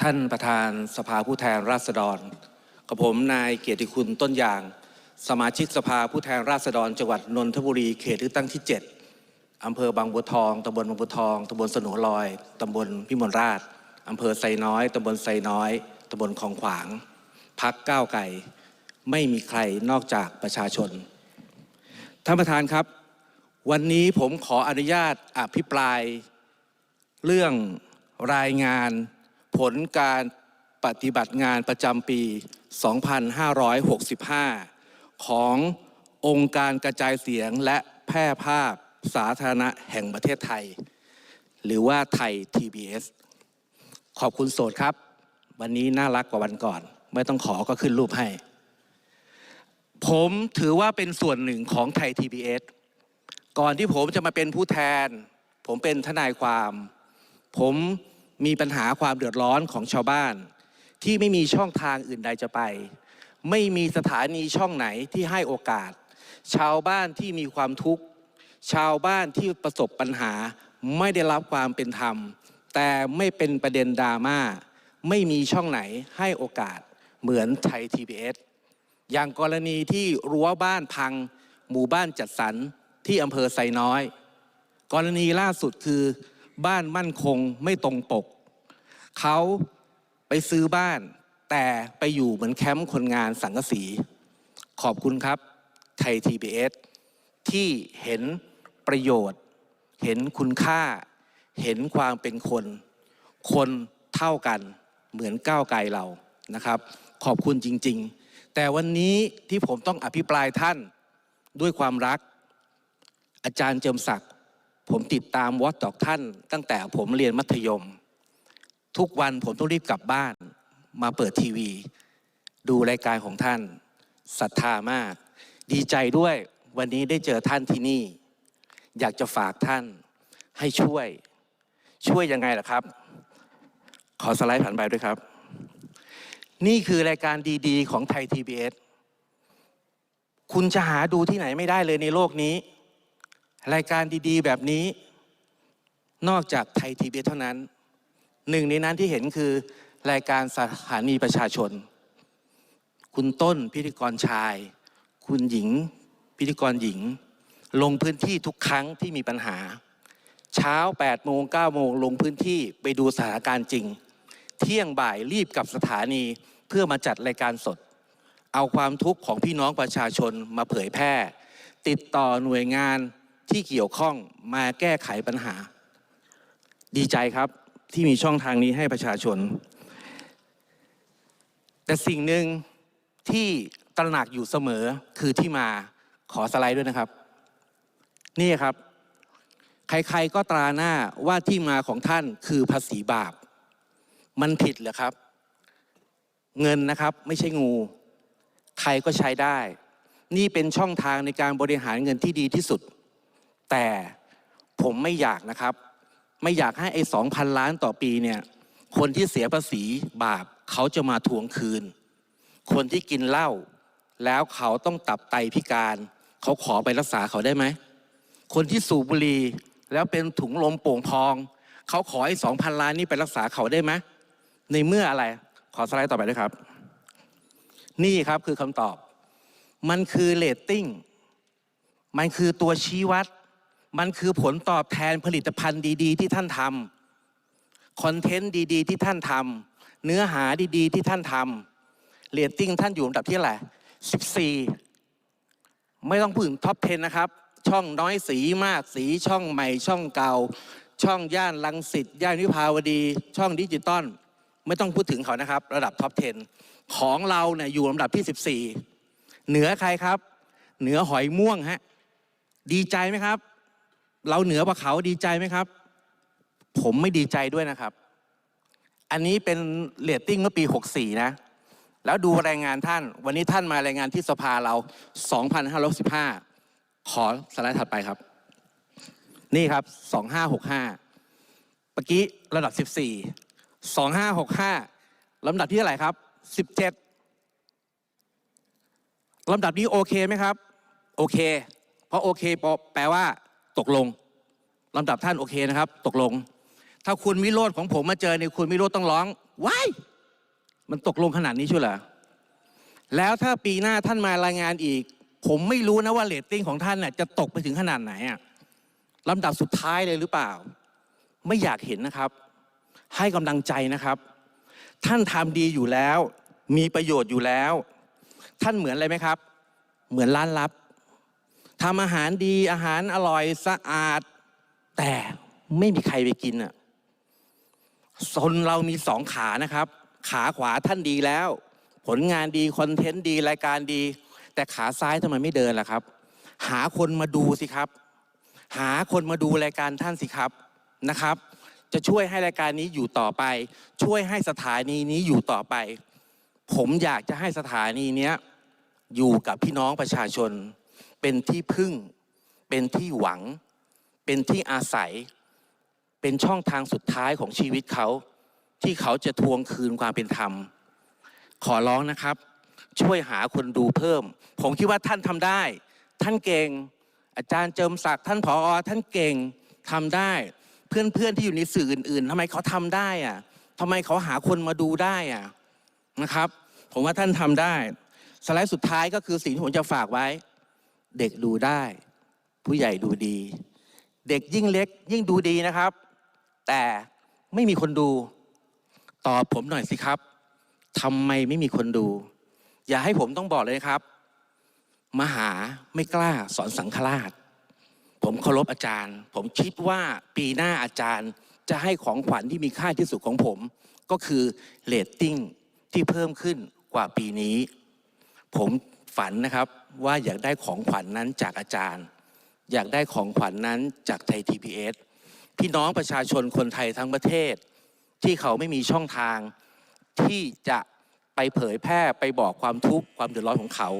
ท่านประธานสภาผู้แทนราษฎร กับผมนายเกียรติคุณต้นยาง สมาชิกสภาผู้แทนราษฎรจังหวัดนนทบุรีเขตเลือกตั้งที่ 7 อำเภอบางบัวทอง ตำบลบางบัวทอง ตำบลสนุลอย ตำบลพิมลราช อำเภอไซน้อย ตำบลไซน้อย ตำบลคลองขวาง พักก้าวไก่ ไม่มีใครนอกจากประชาชน ท่านประธานครับ วันนี้ผมขออนุญาตอภิปราย เรื่องรายงาน ผลการปฏิบัติงานประจำปี 2565 ขององค์การกระจายเสียงและแพร่ภาพสาธารณะแห่งประเทศไทย หรือว่าไทย TBS ขอบคุณโสดครับ วันนี้น่ารักกว่าวันก่อน ไม่ต้องขอก็ขึ้นรูปให้ ผมถือว่าเป็นส่วนหนึ่งของไทย TBS ก่อนที่ผมจะมาเป็นผู้แทน ผมเป็นทนายความ ผม มีปัญหาความเดือดร้อนของชาวบ้าน ที่ไม่มีช่องทางอื่นใดจะไป ไม่มีสถานีช่องไหนที่ให้โอกาส ชาวบ้านที่มีความทุกข์ ชาวบ้านที่ประสบปัญหาไม่ได้รับความเป็นธรรม แต่ไม่เป็นประเด็นดราม่าไม่มีช่องไหนให้โอกาสเหมือนไทย TBS อย่างกรณีที่รั้วบ้านพัง หมู่บ้านจัดสรรที่อำเภอไซน้อย กรณีล่าสุดคือ บ้านมั่นคงไม่ตรงปก เขาไปซื้อบ้าน แต่ไปอยู่เหมือนแคมป์คนงานสังกสีขอบคุณครับไทย TBS ที่เห็นประโยชน์ เห็นคุณค่า เห็นความเป็นคน คนเท่ากันเหมือนก้าวไกลเรานะครับ ขอบคุณจริง ๆ แต่วันนี้ที่ผมต้องอภิปรายท่านด้วยความรัก อาจารย์เจิมศักดิ์ ผมติดตามวอตดอกท่าน ตั้งแต่ผมเรียนมัธยม ทุกวันผมต้องรีบกลับบ้าน มาเปิดทีวี ดูรายการของท่านศรัทธามาก ดีใจด้วยวันนี้ได้เจอท่านที่นี่ อยากจะฝากท่านให้ช่วย ช่วยยังไงล่ะครับ ขอสไลด์ผ่านไปด้วยครับ นี่คือรายการดีๆ ของไทย TBS คุณจะหาดูที่ไหนไม่ได้เลยในโลกนี้ รายการดีๆ แบบนี้ นอกจากไทยทีวีเท่านั้น หนึ่งในนั้นที่เห็นคือรายการสถานีประชาชน คุณต้นพิธีกรชาย คุณหญิง พิธีกรหญิง ลงพื้นที่ทุกครั้งที่มีปัญหา เช้า8โมง9โมงลงพื้นที่ไปดูสถานการณ์จริง เที่ยงบ่ายรีบกลับสถานีเพื่อมาจัดรายการสด เอาความทุกข์ของพี่น้องประชาชนมาเผยแพร่ ติดต่อหน่วยงาน ที่เกี่ยวข้องมาแก้ไขปัญหา ดีใจครับที่มีช่องทางนี้ให้ประชาชน แต่สิ่งหนึ่งที่ตระหนักอยู่เสมอคือที่มาขอสไลด์ด้วยนะครับ นี่ครับ ใครๆก็ตราหน้าว่าที่มาของท่านคือภาษีบาป มันผิดเหรอครับ เงินนะครับไม่ใช่งู ใครก็ใช้ได้ นี่เป็นช่องทางในการบริหารเงินที่ดีที่สุด แต่ผมไม่อยากนะครับ ไม่อยากให้ไอ้สองพันล้านต่อปีเนี่ย คนที่เสียภาษีบาปเขาจะมาทวงคืน คนที่กินเหล้าแล้วเขาต้องตับไตพิการ เขาขอไปรักษาเขาได้ไหม คนที่สูบบุหรี่แล้วเป็นถุงลมโป่งพอง เขาขอไอ้สองพันล้านนี้ไปรักษาเขาได้ไหมในเมื่ออะไร ขอสไลด์ต่อไปด้วยครับ นี่ครับคือคำตอบ มันคือเรตติ้ง มันคือตัวชี้วัด มันคือผลตอบแทนผลิตภัณฑ์ดี ๆ ที่ท่านทำคอนเทนต์ดี ๆ ที่ท่านทำเนื้อหาดี ๆ ที่ท่านทำเรตติ้งท่านอยู่อันดับที่อะไหร14 ไม่ต้องพูดถึงท็อป 10 นะครับ ช่องน้อยสีมากสีช่องใหม่ช่องเก่า ช่องย่านลังสิตย่านวิภาวดี ช่องดิจิตอลไม่ต้องพูดถึงเขานะครับ ระดับท็อป 10 ของเราเนี่ยอยู่ลำดับที่ 14 เหนือใครครับ เหนือหอยม่วงฮะดีใจไหมครับ เราเหนือกว่าเขาดีใจไหมครับ ผมไม่ดีใจด้วยนะครับ อันนี้เป็นเรตติ้งเมื่อปี 64 นะ แล้วดูรายงานท่าน วันนี้ท่านมารายงานที่สภาเรา 2,515 ขอสไลด์ถัดไปครับ นี่ครับ 2565เมื่อกี้ระดับ 14 2565ลำดับที่เท่าไหร่ครับ 17ลำดับนี้โอเคไหมครับ โอเค เพราะโอเคแปลว่า ตกลงลำดับท่านโอเคนะครับ ตกลง ถ้าคุณวิโรธของผมมาเจอเนี่ยคุณวิโรธต้องร้องว้ายมันตกลงขนาดนี้ชัวเหรอแล้วถ้าปีหน้าท่านมารายงานอีก ผมไม่รู้นะว่าเรตติ้งของท่านน่ะจะตกไปถึงขนาดไหนอะลำดับสุดท้ายเลยหรือเปล่า ไม่อยากเห็นนะครับ ให้กำลังใจนะครับ ท่านทำดีอยู่แล้ว มีประโยชน์อยู่แล้ว ท่านเหมือนอะไรไหมครับ เหมือนร้านลับ ทำอาหารดีอาหารอร่อยสะอาด แต่ไม่มีใครไปกินอะคนเรามีสองขานะครับ ขาขวาท่านดีแล้ว ผลงานดีคอนเทนต์ดีรายการดี แต่ขาซ้ายทำไมไม่เดินล่ะครับ หาคนมาดูสิครับ หาคนมาดูรายการท่านสิครับนะครับ จะช่วยให้รายการนี้อยู่ต่อไป ช่วยให้สถานีนี้อยู่ต่อไป ผมอยากจะให้สถานีเนี้ยอยู่กับพี่น้องประชาชน เป็นที่พึ่ง เป็นที่หวัง เป็นที่อาศัย เป็นช่องทางสุดท้ายของชีวิตเขา ที่เขาจะทวงคืนความเป็นธรรม ขอร้องนะครับ ช่วยหาคนดูเพิ่ม ผมคิดว่าท่านทำได้ ท่านเก่ง อาจารย์เจิมศักดิ์ท่านผออท่านเก่งทำได้ เพื่อนๆที่อยู่ในสื่ออื่น ๆทำไมเขาทำได้อะทำไมเขาหาคนมาดูได้อะนะครับ ผมว่าท่านทำได้ สไลด์สุดท้ายก็คือสิ่งที่ผมจะฝากไว้ เด็กดูได้ ผู้ใหญ่ดูดี เด็กยิ่งเล็ก ยิ่งดูดีนะครับ แต่ไม่มีคนดูตอบผมหน่อยสิครับทำไมไม่มีคนดู อย่าให้ผมต้องบอกเลยครับ มหาไม่กล้าสอนสังฆราช ผมเคารพอาจารย์ ผมคิดว่าปีหน้าอาจารย์จะให้ของขวัญที่มีค่าที่สุดของผม ก็คือเรตติ้งที่เพิ่มขึ้นกว่าปีนี้ ผมฝันนะครับ ว่าอยากได้ของขวัญนนั้นจากอาจารย์ อยากได้ของขวัญนนั้นจากไทย TPS พี่น้องประชาชนคนไทยทั้งประเทศ ที่เขาไม่มีช่องทาง ที่จะไปเผยแพร่ไปบอกความทุกข์ความเดือดร้อนของเขา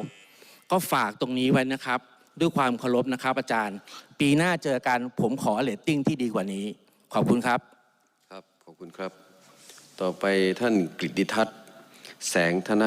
ก็ฝากตรงนี้ไว้นะครับ ด้วยความเคารพนะครับอาจารย์ ปีหน้าเจอกันผมขอเรตติ้งที่ดีกว่านี้ ขอบคุณครับครับขอบคุณครับ ต่อไปท่านกฤติทัศน์แสงธน